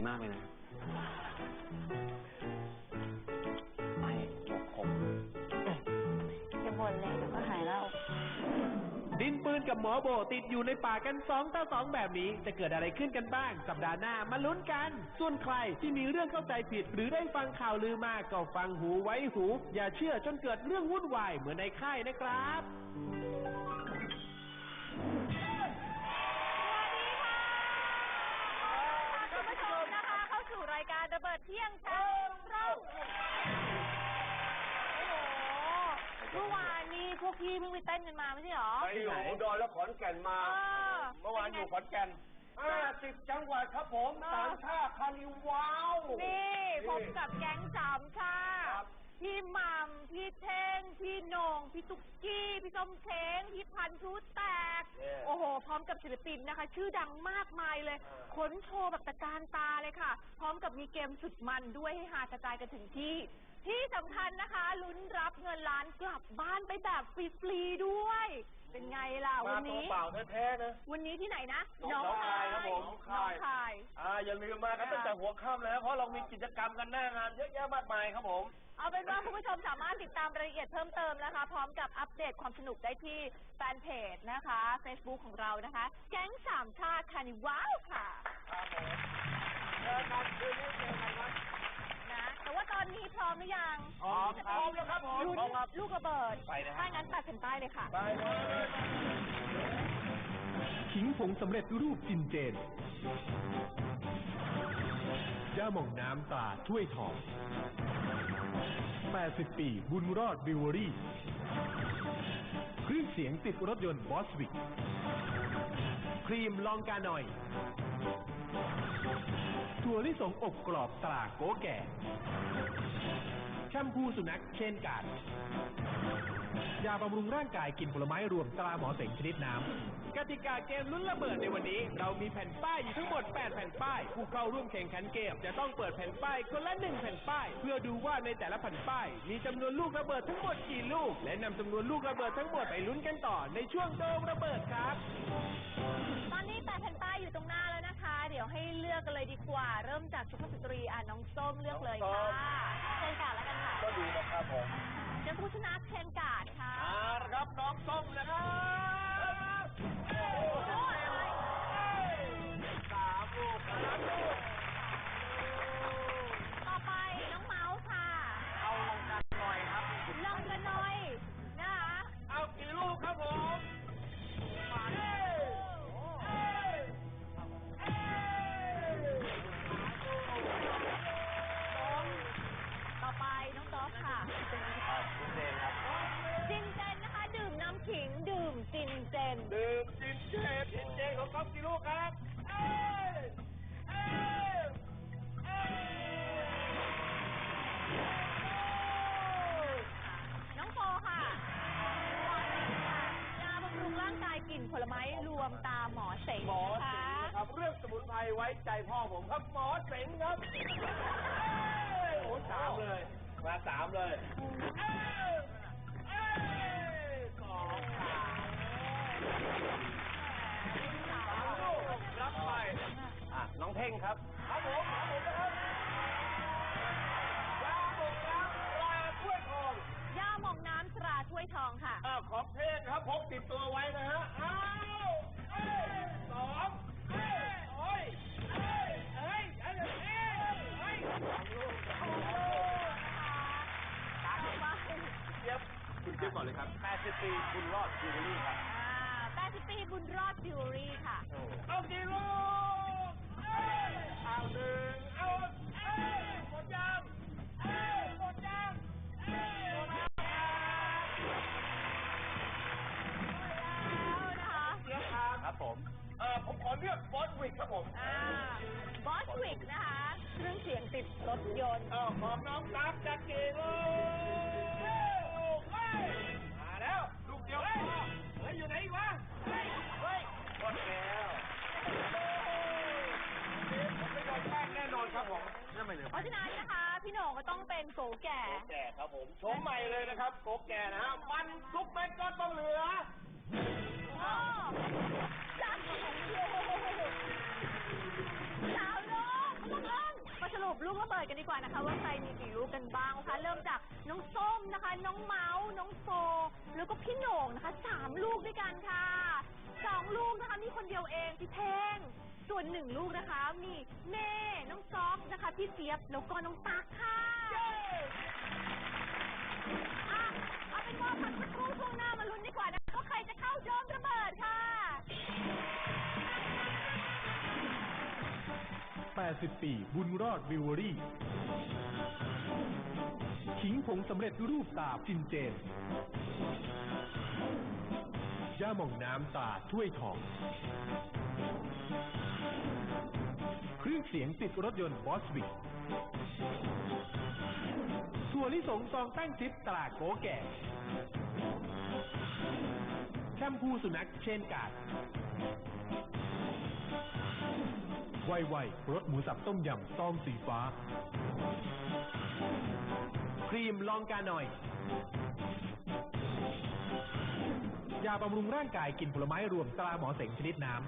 ดีมากเลยนะไม่บวกผมจะบ่นเลยเดี๋ยวก็หายแล้วดินปืนกับหมอโบติดอยู่ในป่ากันสองต่อสองแบบนี้ จะเกิดอะไรขึ้นกันบ้าง สัปดาห์หน้ามาลุ้นกัน ส่วนใครที่มีเรื่องเข้าใจผิด หรือได้ฟังข่าวลือมาก็ฟังหูไว้หู อย่าเชื่อจนเกิดเรื่องวุ่นวายเหมือนในค่ายนะครับ เมื่อวานนี้พวกพี่เพิ่งไปเต้นกันมาไม่ใช่หรอ ไปอยู่อุดรและขอนแก่นมา เออ เมื่อวานอยู่ขอนแก่นห้าสิบจังหวัดครับผมสามชาติคานิว้าวนี่พบกับแก๊งสามชาครับพี่หมัมพี่เท่ง พี่โหนง พี่ตุ๊กกี้ พี่ส้มเช้ง พี่พันธุ์พลุแตกโอ้โห พร้อมกับศิลปินนะคะ ชื่อดังมากมายเลยขนโชว์แบบตะการตาเลยค่ะ พร้อมกับมีเกมสุดมันด้วยให้หากระจายกันถึงที่ ที่สำคัญนะคะลุ้นรับเงินล้านกลับบ้านไปแบบฟรีๆด้วย เป็นไงล่ะมาวันตัวนี้ เปล่าแท้ๆนะ วันนี้ที่ไหนนะหนองคายครับผมหนองคาย อ่าอย่าลืมมากันตั้งแต่หัวค่ำเลยนะเพราะเรามีกิจกรรมกันหน้างานเยอะแยะมากมายครับผม เอาเป็นว่าคุณผู้ชมสามารถติดตามรายละเอียดเพิ่มเติมนะคะ พร้อมกับอัปเดตความสนุกได้ที่แฟนเพจนะคะ Facebook ของเรานะคะ แก๊งสามชาติคานิว้าวค่ะ ครับผมเจอกันคืนนี้เจอกันครับนะแต่ ว่าตอนนี้พร้อมหรือยังพร้อมครับพร้อมแล้วครับผมลุ้นพร้อมครับ ลูกระเบิดไปนะฮะถ้างั้นตัดสินใต้เลยค่ะ ไปเลยขิงผงสำเร็จรูปจินเจนย่าหม่องน้ำตราถ้วยทอง 80 ปี บุญรอดบิวเวอรี่ เครื่องเสียงติดรถยนต์บอสวิก ครีมลองกาหน่อย ถั่วลิสงอบกรอบตราโกแก่ แชมพูสุนัขเชนการ์ด ยาบำรุงร่างกายกินผลไม้รวมตราหมอเสงชนิดน้ำกติกาเกมลุ้นระเบิดในวันนี้ เรามีแผ่นป้ายอยู่ทั้งหมด 8 แผ่นป้าย ผู้เข้าร่วมแข่งขันเกม จะต้องเปิดแผ่นป้ายคนละหนึ่งแผ่นป้าย เพื่อดูว่าในแต่ละแผ่นป้าย มีจำนวนลูกระเบิดทั้งหมดกี่ลูก และนำจำนวนลูกระเบิดทั้งหมดไปลุ้นกันต่อในช่วงโดมระเบิดครับ ตอนนี้แปดแผ่นป้ายอยู่ตรงหน้าแล้วนะคะ เดี๋ยวให้เลือกกันเลยดีกว่า เริ่มจากสุภาพสตรีอะน้องส้มเลือกเลยค่ะเชนการ์ดแล้วกันค่ะ ก็ดีนะครับผม นักผู้ชนะเชนการ์ดค่ะ ก๊อฟกี่ลูกครับเอ้ยเอ้ยเอ้ยน้องโฟค่ะยาบำรุงร่างกายกลิ่นผลไม้รวมตามหมอเสงหมอนะเสงคะนะครับ เรื่องสมุนไพรไว้ใจพ่อผมครับหมอเสงครับเอ้ยโอ้สามเลย มาสามเลยเอ้ยเอ้ยสองสามสามลูกรับไปอะน้อ งเท่งครับครับผมครับผมนะครับยาบกน้ำปลาถ้วยทองย่าหมองน้ำตราถ้วยทองค่ะ อ้าวของเทศครับพกติดตัวไว้นะฮะอ้าวเอ้ยสองเอ้ยโอ้ยเอ้ยเอ้ยเอ้ยเอ้ยเอ้ยสองลูกสองลูกต่อไปเจี๊ยบคุณเจี๊ยบก่อนเลยครับ80ปีคุณรอดจิวเวลรี่ครับอ่า80ปีบุญรอดจิวเวลรี่ค่ะ เอากี่ลูก ผมเออผมขอเลือกบอสวิกครับผมอ่าบอสวิกนะคะเครื่องเสียงติดรถยนต์ เอาของน้องนับจากกี่ลูกเฮ้ยเฮ้ยมาแล้วลูกเดียวเฮ้ยเฮ้ยอยู่ไหนอีกวะเฮ้ยเฮ้ยหมดแล้วผมไม่โดนแป้งแน่นอนครับผมนั่นไม่เลยเพราะฉะนั้นนะคะ พี่โหน่งก็ต้องเป็นโกแก่ โกแก่ครับผมโฉมใหม่เลยนะครับโกแก่นะฮะมันทุกเม็ดก็ต้องเหลือโอ้จัดของโยสาวน้องพวกเรา ลูกระเบิดกันดีกว่านะคะ ว่าใครมีกี่ลูกกันบ้างนะคะ เริ่มจากน้องส้มนะคะ น้องเมาส์น้องโฟแล้วก็พี่โหน่งนะคะสามลูกด้วยกันค่ะสองลูกนะคะมีคนเดียวเองพี่เท่งส่วนหนึ่งลูกนะคะ มีเม่น้องก๊อฟนะคะ พี่เจี๊ยบแล้วก็น้องตั๊กค่ะอะเอาเป็นว่าพักสักครู่ช่วงหน้ามาลุ้นดีกว่านะคะว่าใครจะเข้าโดมระเบิดค่ะ 80ปีบุญรอดวิวเวอรี่ ขิงผงสำเร็จรูปตาจินเจนย่าหม่องน้ำตาถ้วยทอง เครื่องเสียงติดรถยนต์บอสวิกถั่วลิสงซองแป้งทิพตราโกแก่แชมพูสุนัขเช่นการ์ด ไวๆรสหมูสับต้มยำซองสีฟ้า ครีมลองกาหน่อย ยาบำรุงร่างกายกินผลไม้รวมตราหมอเสงชนิดน้ำ